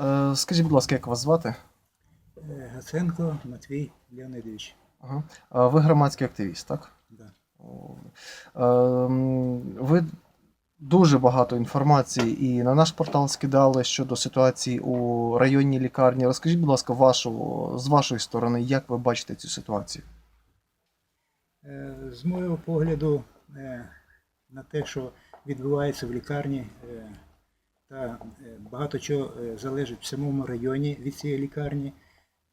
Е, Скажіть, будь ласка, як вас звати? Е, Гаценко Матвій Леонидович. Ага. Е, Ви громадський активіст, так? Да. Ви дуже багато інформації і на наш портал скидали щодо ситуації у районній лікарні. Розкажіть, будь ласка, вашу, з вашої сторони, як ви бачите цю ситуацію? З мого погляду на те, що відбувається в лікарні, та е, багато чого е, залежить в самому районі від цієї лікарні,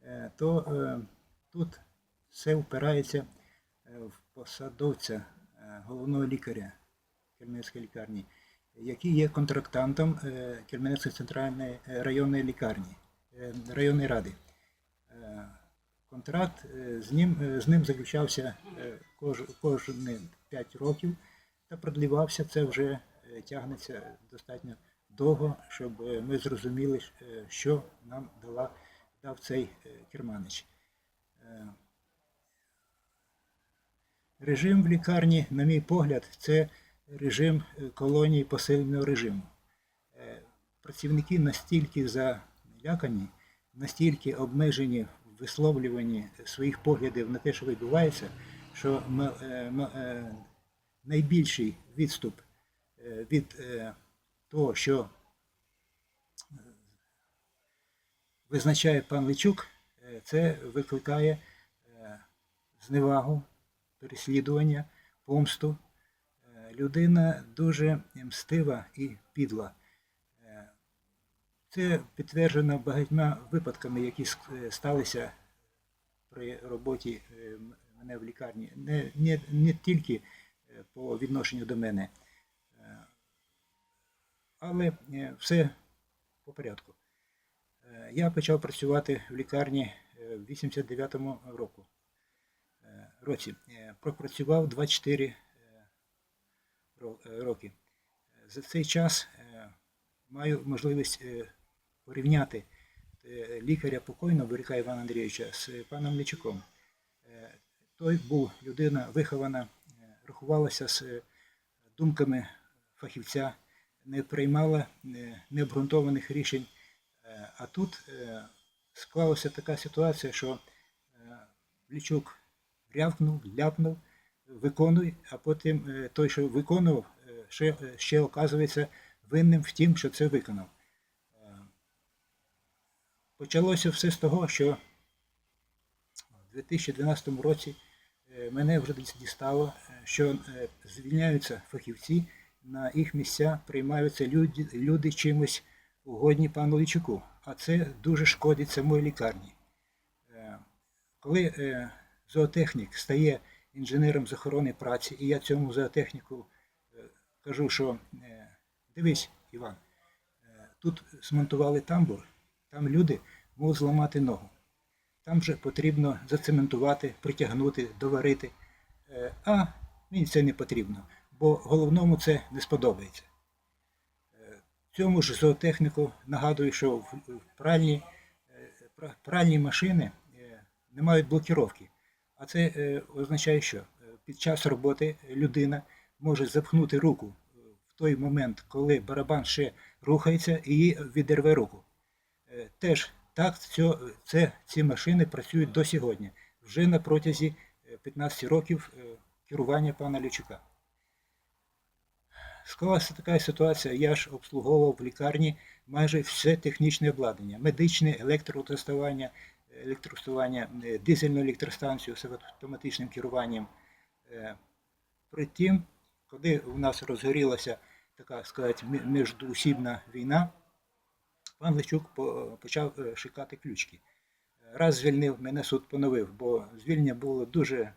е, то тут все впирається в посадовця головного лікаря Кельменецької лікарні, який є контрактантом Кельменецької центральної районної лікарні, районної ради. Контракт з ним, з ним заключався кож, кожні 5 років та продлівався. Це вже тягнеться достатньо довго, щоб е, ми зрозуміли, е, що нам дала, дав цей е, керманич. Режим в лікарні, на мій погляд, це режим колонії посиленого режиму. Працівники настільки залякані, настільки обмежені в висловлюванні своїх поглядів на те, що відбувається, що найбільший відступ від того, що е, визначає пан Личук, е, це викликає е, зневагу, переслідування, помсту. Людина дуже мстива і підла. Це підтверджено багатьма випадками, які сталися при роботі мене в лікарні. Не, не, не тільки по відношенню до мене, але все по порядку. Е, Я почав працювати в лікарні е, в 89-му року. е, році. Пропрацював 24 е, ро- е, роки. За цей час маю можливість порівняти лікаря покойного Буряка Івана Андрійовича з паном Личуком. Е, Той був людина вихована, рахувалася з думками фахівця, не приймала необґрунтованих рішень. Е, А тут е, склалася така ситуація, що е, Лічук рявкнув, ляпнув, виконуй, а потім той, що виконував, ще, ще оказується винним в тім, що це виконав. Почалося все з того, що в 2012 році мене вже дістало, що звільняються фахівці, на їх місця приймаються люди, люди чимось угодні пану Лічуку. А це дуже шкодить самої лікарні. Е, Коли е, зоотехнік стає інженером з охорони праці, і я цьому зоотехніку е, кажу, що дивись, Іван, тут смонтували тамбур, там люди можуть зламати ногу. Там вже потрібно зацементувати, притягнути, доварити. А мені це не потрібно, бо головному це не сподобається. Е, Цьому ж зоотехніку нагадую, що в пральні, е, пральні машини е, не мають блокіровки. А це означає, що під час роботи людина може запхнути руку в той момент, коли барабан ще рухається, і їй відірве руку. Теж так це, ці машини працюють до сьогодні, вже на протязі е, 15 років керування пана Лючука. Склалася така ситуація, я ж обслуговував в лікарні майже все технічне обладнання, медичне, електротестування, електростування, е, дизельну електростанцію з автоматичним керуванням. Е, Притім, коли у нас розгорілася така сказати, мі- війна, пан Личук почав е, шукати ключки. Раз звільнив, мене суд поновив, бо звільнення було дуже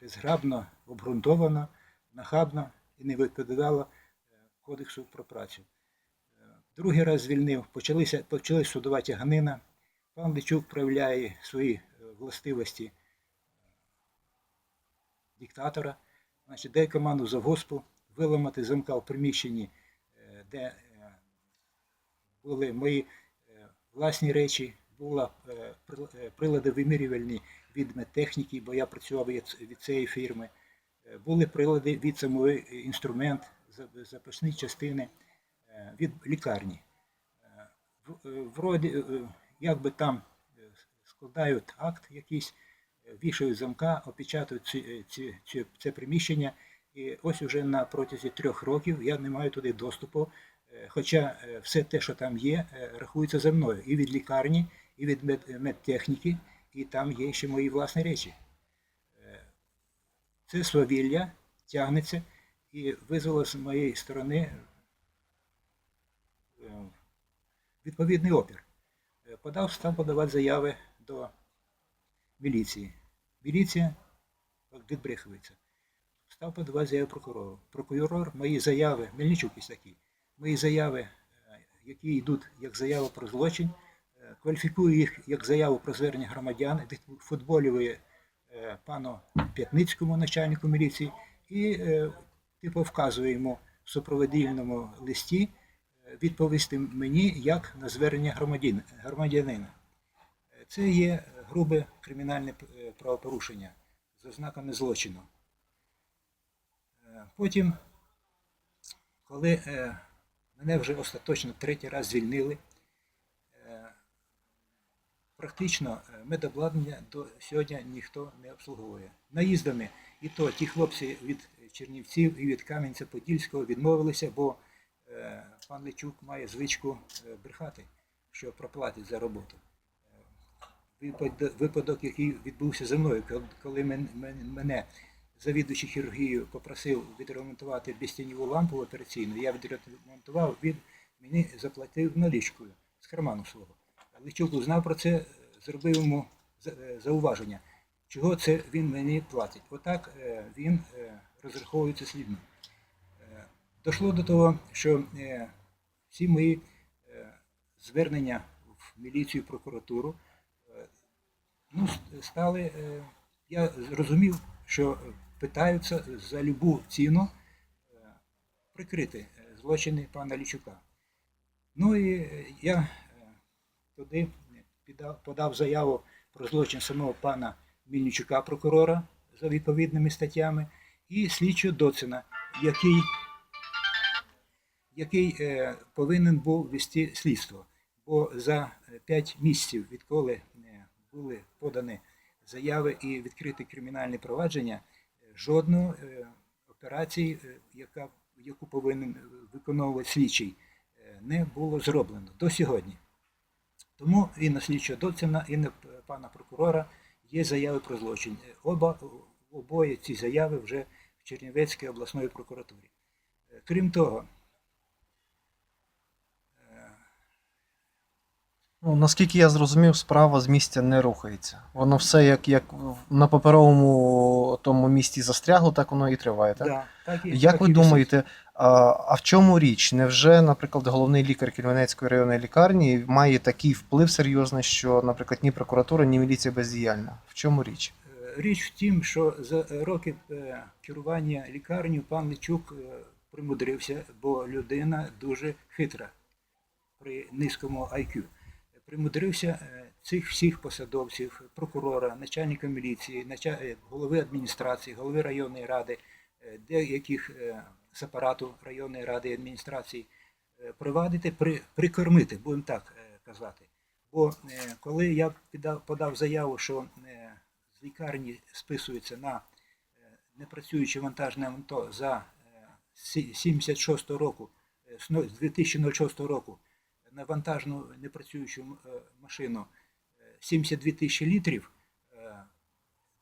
безграбно, обґрунтовано, нахабно і не відповідало е, Кодексу про працю. Е, Другий раз звільнив, почалися, почалась судова тяганина. Пан Личук проявляє свої е, властивості диктатора, значить, дає команду завгоспу виламати замка в приміщенні, де були мої власні речі, були прилади вимірювальні від медтехніки, бо я працював від цієї фірми. Е, Були прилади від самої інструмент, за- запасні частини е, від лікарні. е, вроді, е, як би там е, складають акт якийсь, е, вішають замка, опечатують ці, е, ці, ці, це приміщення. І ось уже на протязі трьох років я не маю туди доступу. е, Хоча е, все те, що там є, е, рахується за мною і від лікарні, і від мед- медтехніки, і там є ще мої власні речі. Це свавілля тягнеться і визвало з моєї сторони е, відповідний опір. Е, Подав, став подавати заяви до міліції. Міліція відбрехується. Став подавати заяви прокурору. Прокурор мої заяви, Мельничук із такий, мої заяви, е, які йдуть як заява про злочин, кваліфікує їх як заяву про звернення громадян, відфутболює е, пану П'ятницькому, начальнику міліції, і е, типу вказує йому в супроводільному листі е, відповісти мені як на звернення громадян- громадянина. Е, Це є грубе кримінальне е, правопорушення з ознаками злочину. Е, Потім, коли е, мене вже остаточно третій раз звільнили, е, практично е, медобладнання до сьогодні ніхто не обслуговує. Наїздами і то ті хлопці від Чернівців і від Кам'янця-Подільського відмовилися, бо е, пан Личук має звичку е, брехати, що проплатить за роботу. Випадок, який відбувся зі мною, коли мен- мен- мене завідуючий хірургією попросив відремонтувати безтіньову лампу операційну, я відремонтував, він мені заплатив налічкою з карману свого. Личук узнав про це, зробив йому е, зауваження, чого це він мені платить. Отак е, він е, розраховується. Е, Дошло до того, що всі мої звернення в міліцію, прокуратуру ну, стали. Я зрозумів, що питаються за любу ціну прикрити злочини пана Лічука. Ну і я туди подав заяву про злочин самого пана Мільничука, прокурора, за відповідними статтями, і слідчого Доцина, який, який е, повинен був вести слідство. Бо за 5 місяців, відколи е, були подані заяви і відкриті кримінальні провадження, е, жодної е, операції, е, яка, яку повинен виконувати слідчий, е, не було зроблено до сьогодні. Тому і на слідчого Доцина, і на пана прокурора є заяви про злочин. Оба, обоє ці заяви вже в Чернівецькій обласної прокуратурі. Крім того, Ну, наскільки я зрозумів, справа з місця не рухається. Воно все як, як на паперовому тому місці застрягло, так воно і триває. Так? да, так і, Як так ви і думаєте, а, а в чому річ? Невже, наприклад, головний лікар Кельменецької районної лікарні має такий вплив серйозний, що, наприклад, ні прокуратура, ні міліція бездіяльна? В чому річ? Е, Річ в тім, що за роки е, керування лікарнею пан Личук е, примудрився, бо людина дуже хитра при низькому IQ. Примудрився е, цих всіх посадовців, прокурора, начальника міліції, е, голови адміністрації, голови районної ради, е, деяких з апарату районної ради і адміністрації привадити, при, прикормити, будемо так казати. Бо коли я подав заяву, що з лікарні списується на непрацююче вантажне авто за е, сі- 76 року, з 2006 року на вантажну непрацюючу е, машину е, 72 тисячі літрів, е,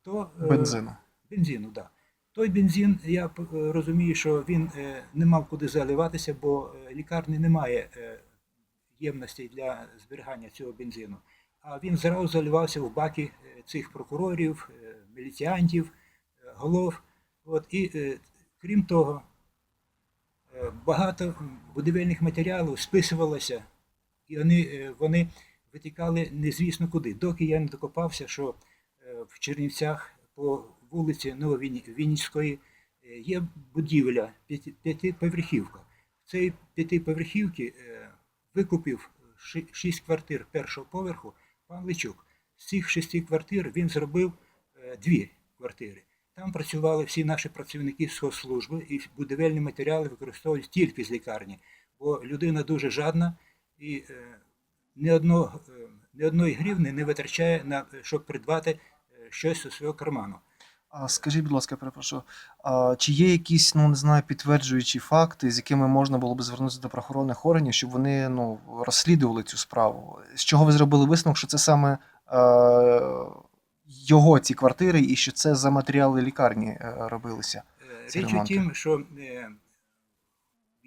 то е, Бензину. бензину, да. Той бензин, я е, розумію, що він е, не мав куди заливатися, бо е, лікарні немає е, ємностей для зберігання цього бензину. А він зразу заливався в баки е, цих прокурорів, е, міліціантів, е, голов. От, і е, крім того, е, багато будівельних матеріалів списувалося, і вони, е, вони витікали незвісно куди, доки я не докопався, що е, в Чернівцях по вулиці Нововінницької е, є будівля п'ятиповерхівка. В цій п'ятиповерхівці викупив шість квартир першого поверху пан Личук. З цих шести квартир він зробив дві квартири. Там працювали всі наші працівники соцслужби і будівельні матеріали використовували тільки з лікарні, бо людина дуже жадна і е, ні, одного, е, ні одної гривни не витрачає на щоб придбати е, щось у свого карману. А скажіть, будь ласка, перепрошую, а чи є якісь, ну не знаю, підтверджуючі факти, з якими можна було б звернутися до правоохоронних органів, щоб вони ну, розслідували цю справу? З чого ви зробили висновок, що це саме е, його ці квартири, і що це за матеріали лікарні е, робилися? Е, Річ у тім, що е,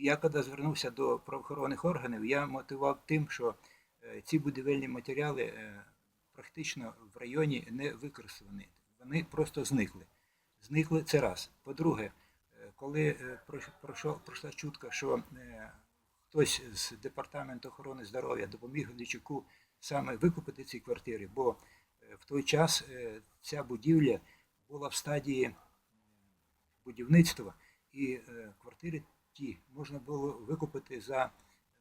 я коли звернувся до правоохоронних органів, я мотивував тим, що е, ці будівельні матеріали е, практично в районі не використані. Вони просто зникли. Зникли це раз. По-друге, е, коли пройшла чутка, що хтось з департаменту охорони здоров'я допоміг Лічуку саме викупити ці квартири, бо в той час ця будівля була в стадії будівництва, і квартири ті можна було викупити за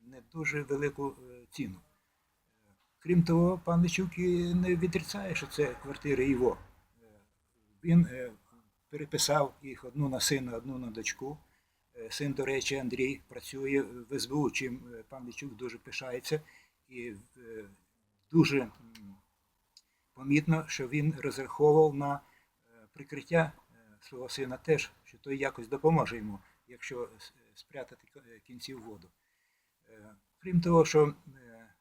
не дуже велику е, ціну. Е, Крім того, пан Личук не відрицає, що це квартири його. Е, Він переписав їх одну на сина, одну на дочку. Син, до речі, Андрій працює в СБУ, чим пан Личук дуже пишається. І дуже помітно, що він розраховував на прикриття свого сина теж, що той якось допоможе йому, якщо спрятати е, кінці в воду. Е, Крім того, що е,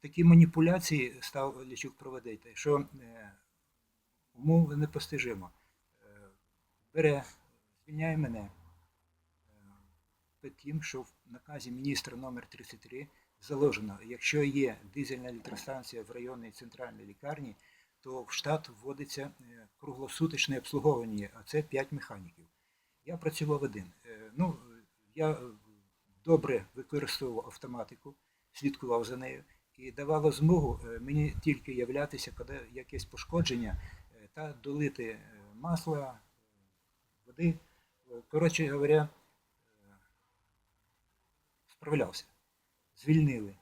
такі маніпуляції став Лічук проводити, що е, умов непостижимо. Бере, звільняє мене під тим, що в наказі міністра номер 33 заложено, якщо є дизельна електростанція в районній центральній лікарні, то в штат вводиться круглосуточне обслуговування, а це 5 механіків. Я працював один. Е, Ну, я добре використовував автоматику, слідкував за нею і давало змогу е, мені тільки являтися, коли якесь пошкодження, е, та долити масла, води. Коротше говоря, справлявся. Звільнили.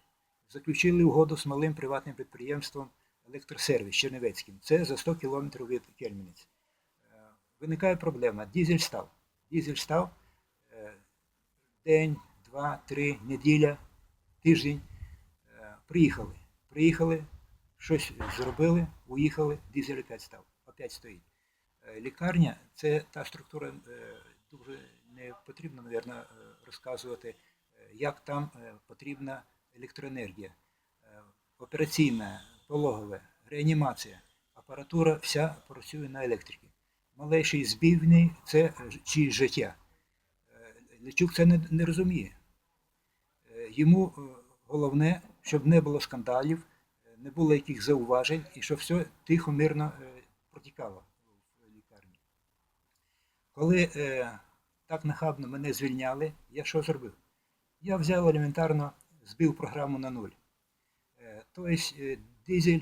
Заключили угоду з малим приватним підприємством Електросервіс Чернівецьким. Це за 100 кілометрів від Кельміниць. Виникає проблема. Дізель став. Дізель став е, день, два, три, неділя, тиждень. Е, Приїхали. Приїхали, щось зробили, уїхали, дізель опять став. Опять стоїть. Е, Лікарня це та структура, дуже не потрібно, мабуть, розказувати, як там потрібна електроенергія. Операційна, пологове, реанімація, апаратура вся працює на електриці. Малейший збій це е, чиє життя. Е, Личук це не, не розуміє. Е, Йому головне, щоб не було скандалів, не було яких зауважень і щоб все тихо, мирно протікало в лікарні. Коли так нахабно мене звільняли, я що зробив? Я взяв елементарно, збив програму на нуль. Тобто дизель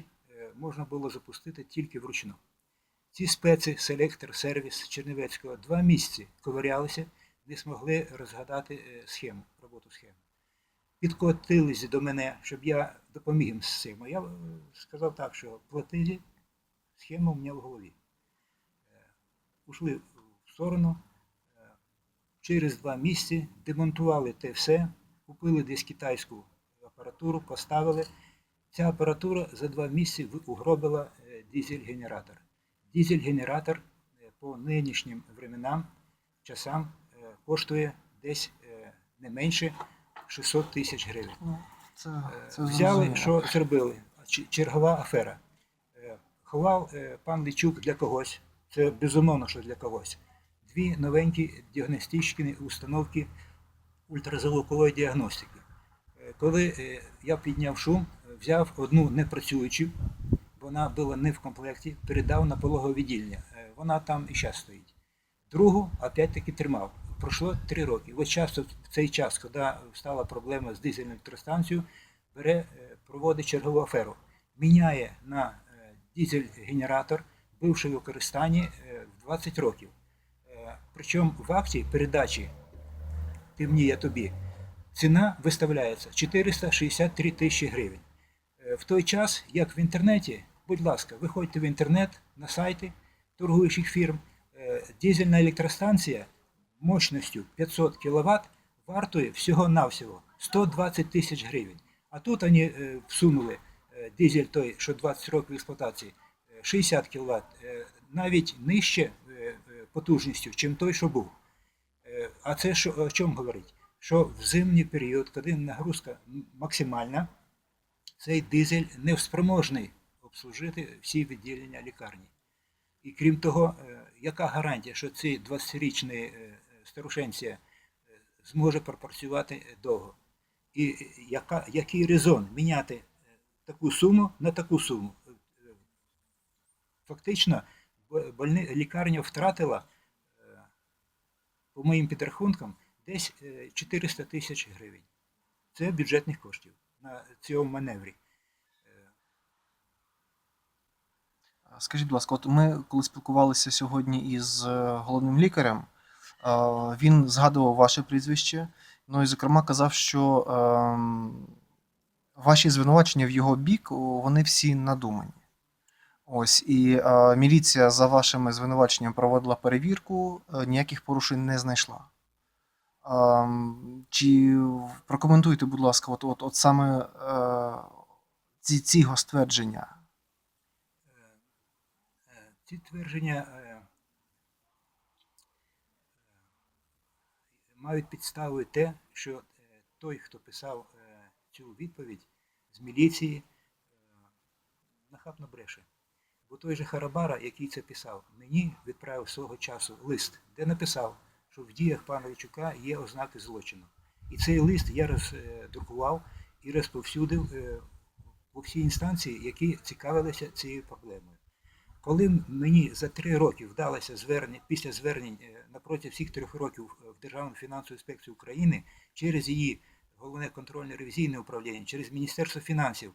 можна було запустити тільки вручну. Ці специ, селектор, сервіс Чернівецького два місяці ковирялися, не змогли розгадати е, схему, роботу схеми. Підкотились до мене, щоб я допоміг їм з цим. Я е, сказав так, що платили, схема у мене в голові. Е, Ушли в сторону, е, через два місяці демонтували те все, купили десь китайську апаратуру, поставили. Ця апаратура за два місяці угробила е, дизель-генератор. Дизель-генератор е, по нинішнім временам, часам е, коштує десь е, не менше 600 тисяч гривень. Ну, це, це Взяли, що зробили? Чергова афера. Ховав пан Личук для когось, це безумовно, що для когось. Дві новенькі діагностичні установки ультразвукової діагностики. Коли я підняв шум, взяв одну непрацюючу, вона була не в комплекті, передав на пологове відділення. Е, Вона там і зараз стоїть. Другу опять-таки тримав. Пройшло три роки. Ось часто в цей час, коли стала проблема з дизельною електростанцією, бере, е, проводить чергову аферу. Міняє на е, дизель-генератор, бивший в використанні в 20 років. Причому в акті передачі ти мені, я тобі, ціна виставляється 463 тисячі гривень. В той час, як в інтернеті, будь ласка, виходьте в інтернет на сайти торгуючих фірм, е, дизельна електростанція мощністю 500 кВт вартує всього-навсього 120 тисяч гривень. А тут вони е, всунули е, дизель той, що 20 років експлуатації, е, 60 кВт, навіть нижче потужністю, чим той, що був. А це що, о чому говорить? Що в зимній період, коли нагрузка максимальна, цей дизель не спроможний обслужити всі відділення лікарні. І крім того, е, яка гарантія, що цей 20-річний е, старушенція е, зможе пропрацювати довго? І яка, який резон міняти таку суму на таку суму? Фактично, больни, лікарня втратила, по моїм підрахункам, десь е, 400 тисяч гривень. Це бюджетних коштів на цьому маневрі. Скажіть, будь ласка, от ми коли спілкувалися сьогодні із е, головним лікарем, е, він згадував ваше прізвище. Ну і зокрема казав, що ем, ваші звинувачення в його бік вони всі надумані.Ось і е, міліція за вашими звинуваченням проводила перевірку, ніяких порушень не знайшла. Ем, чи прокоментуйте, будь ласка, от, от, от саме ці, ці його ствердження. Ці твердження е, мають підстави те, що е, той, хто писав е, цю відповідь з міліції, нахабно бреше. Бо той же Харабара, який це писав, мені відправив свого часу лист, де написав, що в діях пана Вічука є ознаки злочину. І цей лист я роздрукував і розповсюдив у всі інстанції, які цікавилися цією проблемою. Коли мені за три роки вдалося звернення після звернень е, напроти всіх трьох років в Державну фінансову інспекцію України через її головне контрольне ревізійне управління, через Міністерство фінансів,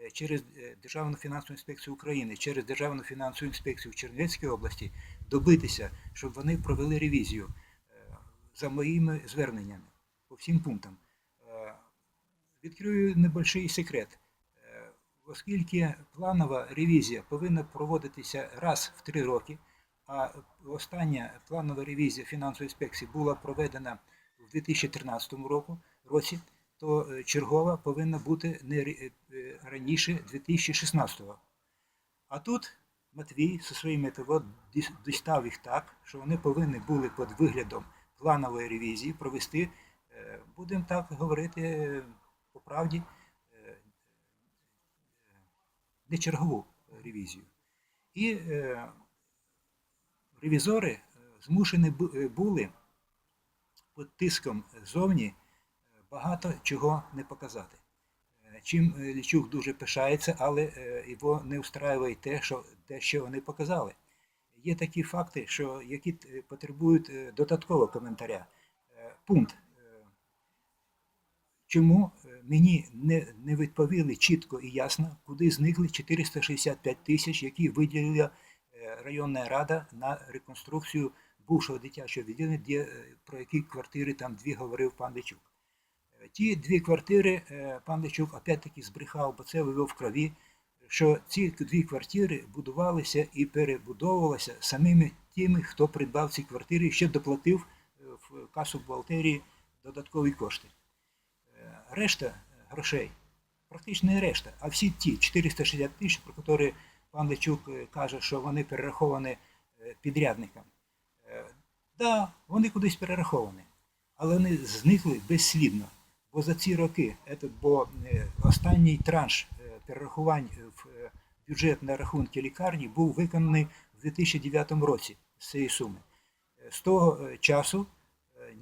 е, через е, Державну фінансову інспекцію України, через Державну фінансову інспекцію в Чернівецькій області добитися, щоб вони провели ревізію е, за моїми зверненнями по всім пунктам. Е, Відкрию небольший секрет. Оскільки планова ревізія повинна проводитися раз в три роки, а остання планова ревізія фінансової інспекції була проведена в 2013 року, році, то е, чергова повинна бути не е, раніше 2016 року. А тут Матвій зі своїм МТВ дістав їх так, що вони повинні були під виглядом планової ревізії провести, е, будемо так говорити по правді, не чергову ревізію. І е, ревізори е, змушені е, були під тиском зовні е, багато чого не показати. Е, Чим е, Лічук дуже пишається, але е, його не устраює те, що, те, що вони показали. Є такі факти, що, які е, потребують е, додаткового коментаря. Е, Пункт. Е, Чому е, мені не, не відповіли чітко і ясно, куди зникли 465 тисяч, які виділила е, районна рада на реконструкцію бувшого дитячого відділення, де, е, про які квартири там дві говорив пан Личук. Е, Ті дві квартири пан Личук опять-таки збрехав, бо це вивів в крові, що ці дві квартири будувалися і перебудовувалися самими тими, хто придбав ці квартири і ще доплатив в касу бухгалтерії додаткові кошти. Решта е, грошей, практично решта, а всі ті 460 тисяч, про які пан Личук е, каже, що вони перераховані е, підрядникам. Да, вони кудись перераховані, але вони зникли безслідно. Бо за ці роки, бо останній транш перерахувань в бюджет на рахунки лікарні був виконаний в 2009 році з цієї суми. З того часу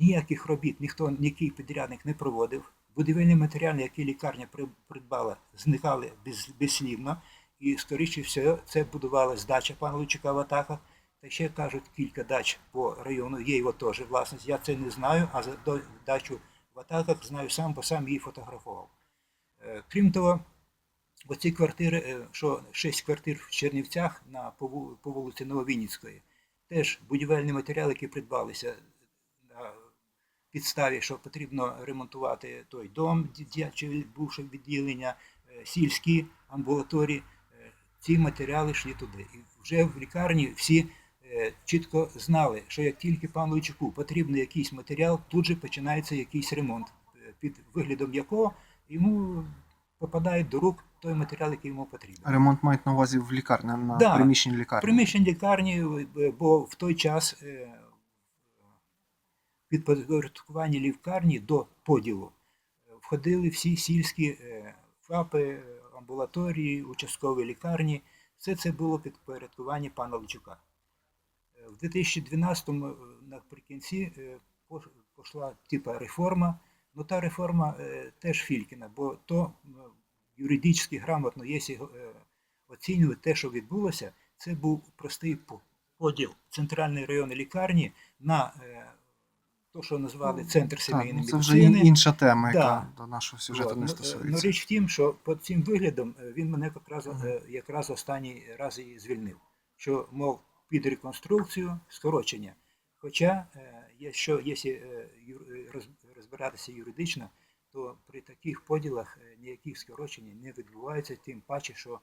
ніяких робіт ніхто, ніякий підрядник не проводив. Будівельні матеріали, які лікарня придбала, зникали без, безслідно. І, скоріше всього, це будувалась дача пана Лучика в Атаках. Та ще кажуть кілька дач по району, є його теж власність. Я це не знаю, а за дачу в Атаках знаю сам, бо сам її фотографував. Е, Крім того, оці квартири, е, що 6 квартир в Чернівцях на, по вулиці Нововінницької, теж будівельні матеріали, які придбалися підставі, що потрібно ремонтувати той дом, дитяче бувше відділення, е, сільські амбулаторії. Е, Ці матеріали йшли туди. І вже в лікарні всі е, чітко знали, що як тільки пану Личуку потрібен якийсь матеріал, тут же починається якийсь ремонт, під виглядом якого йому попадає до рук той матеріал, який йому потрібен. Ремонт мають на увазі в лікарні, на Да. приміщенні лікарні. Приміщень лікарні, бо в той час підпорядкування лікарні до поділу входили всі сільські е, ФАПи, амбулаторії, участкові лікарні. Все це було підпорядкування пана Личука. Е, В 2012-му е, наприкінці пішла типа реформа. Ну та реформа теж Фількіна, бо то юридично грамотно, якщо оцінювати те, що відбулося, це був простий поділ центральної районної лікарні на то, що назвали центр Так, сімейної ну, це вже інша тема, Да. яка до нашого сюжету не Ну, е, стосується. Ну, річ в тім, що під цим виглядом е, він мене якраз, е, якраз останній раз і звільнив. Що, мов, під реконструкцію, скорочення. Хоча, якщо, якщо розбиратися юридично, то при таких поділах ніяких скорочень не відбувається, тим паче, що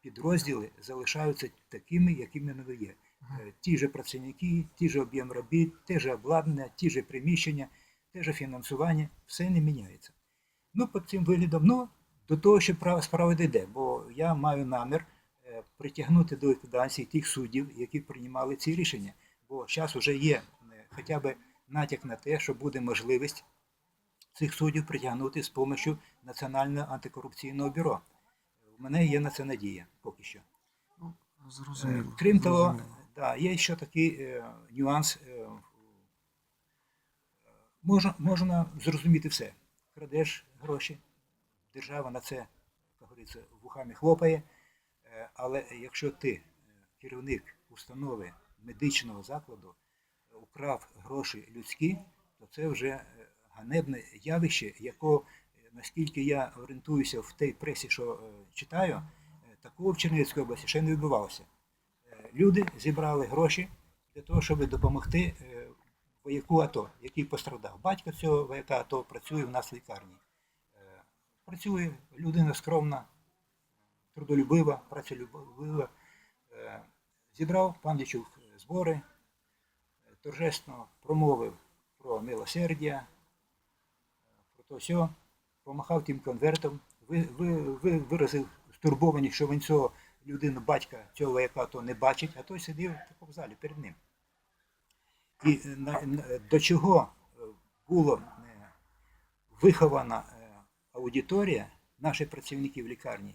підрозділи залишаються такими, якими вони є. Е, Ті ж працівники, ті ж об'єм робіт, те ж обладнання, ті ж приміщення, те ж фінансування, все не міняється. Ну, під цим виглядом, ну, до того, що права- справа дійде, бо я маю намір е, притягнути до ліквідації тих суддів, які приймали ці рішення. Бо зараз вже є е, хоча б натяк на те, що буде можливість цих суддів притягнути з допомогою Національного антикорупційного бюро. У мене є на це надія поки що. Ну, Зрозуміло. Крім того. Да, є ще такий е, нюанс. Е, можна, можна зрозуміти все. Крадеш гроші, держава на це, як говориться, вухами хлопає. Е, але якщо ти, е, керівник установи медичного закладу, е, украв гроші людські, то це вже е, ганебне явище, якого, наскільки я орієнтуюся в тій пресі, що читаю, такого в Чернівській області ще не відбувалося. Люди зібрали гроші для того, щоб допомогти е, вояку АТО, який постраждав. Батько цього вояка АТО працює в нас в лікарні. Е, Працює людина скромна, трудолюбива, працелюбива. Е, Зібрав пан Лічук збори, торжественно промовив про милосердя, про то все, помахав тим конвертом, ви, ви, ви, виразив стурбованість, що він цього людину, батька цього вояка то не бачить, а той сидів в залі перед ним. І е, до чого е, було е, вихована аудиторія наших працівників лікарні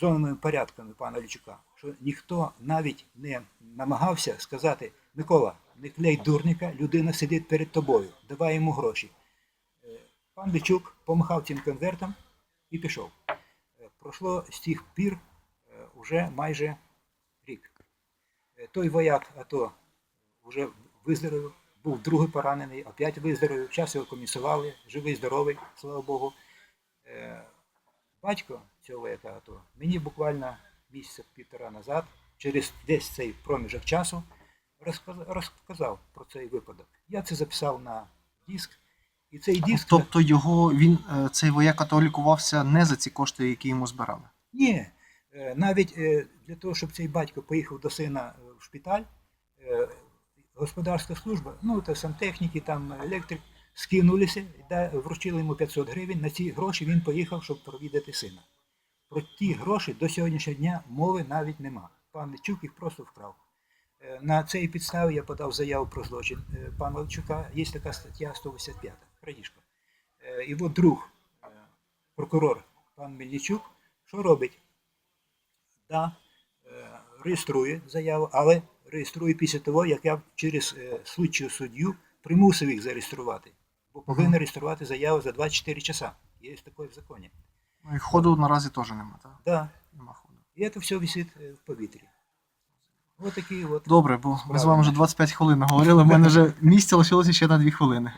зонними порядками пана Лічука, що ніхто навіть не намагався сказати, Микола, не клей дурника, людина сидить перед тобою, давай йому гроші. Пан Лічук помахав цим конвертом і пішов. Пройшло з тих пір е, уже майже рік. Е, Той вояк АТО вже виздоровів, був другий поранений, опять виздоровів, зараз його комісували, живий, здоровий, слава Богу. Е, Батько цього вояка АТО мені буквально місяця півтора назад, через десь цей проміжок часу, розказав про цей випадок. Я це записав на диск, і цей диск. Тобто його він е, цей вояк АТО лікувався не за ці кошти, які йому збирали. Ні, е, навіть е, для того, щоб цей батько поїхав до сина в шпиталь, господарська служба, ну та сантехніки, там електрик, скинулися, вручили йому 500 гривень. На ці гроші він поїхав, щоб провідати сина. Про ті гроші до сьогоднішнього дня мови навіть нема. Пан Личук їх просто вкрав. На цій підставі я подав заяву про злочин пана Личука. Є така стаття 185, крадіжка. Е, от друг, е, прокурор пан Мельничук, що робить? Да, е, реєструє заяву, але реєструє після того, як я через слідчого суддю примусив їх зареєструвати. Бо повинен реєструвати заяву за 24 часа. Є таке в законі. Ну і ходу наразі теж нема, так? Да. Нема ходу. І це все висить в повітрі. Ось такі от. Добре, бо ми з вами вже 25 хвилин говорили, в мене вже місця лишилося ще на 2 хвилини.